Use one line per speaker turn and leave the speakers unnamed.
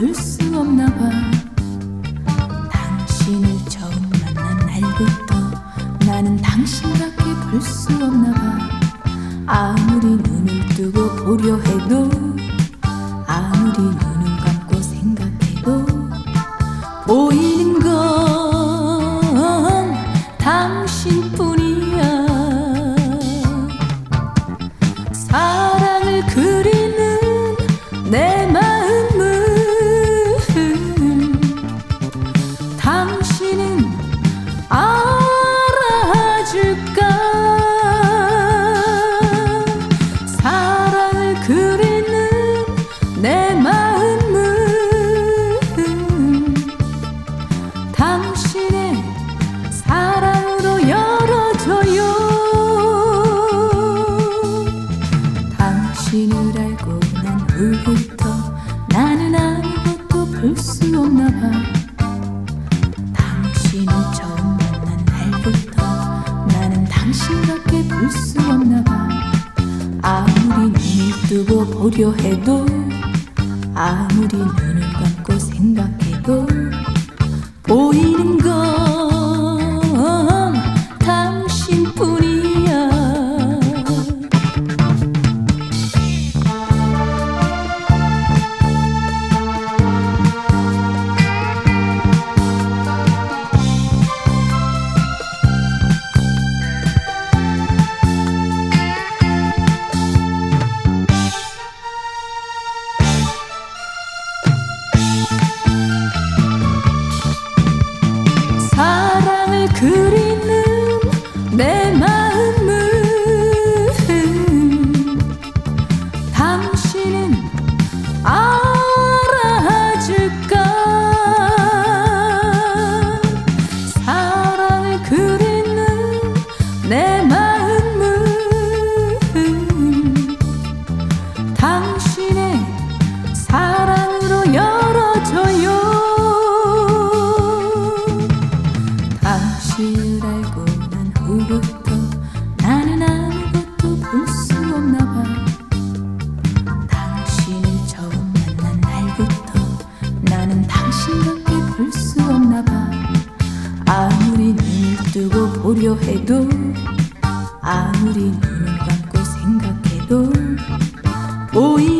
먹을 수 없나 봐. 당신을 처음 만난 날부터 나는 당신밖에 볼 수 없나 봐. 아무리 눈을 뜨고 보려 해도 아무리 눈을 감고 생각해도 보이는 건 당신뿐이야. 사랑을 그리는 내 볼수 없나 봐. 당신을 처음 만난 날부터 나는 당신밖에 볼 수 없나 봐. 아무리 눈을 뜨고 보려 해도 아무리 눈을 감고 생각해도 사랑 뜨고 보려 해도 아무리 눈을 감고 생각해도 보이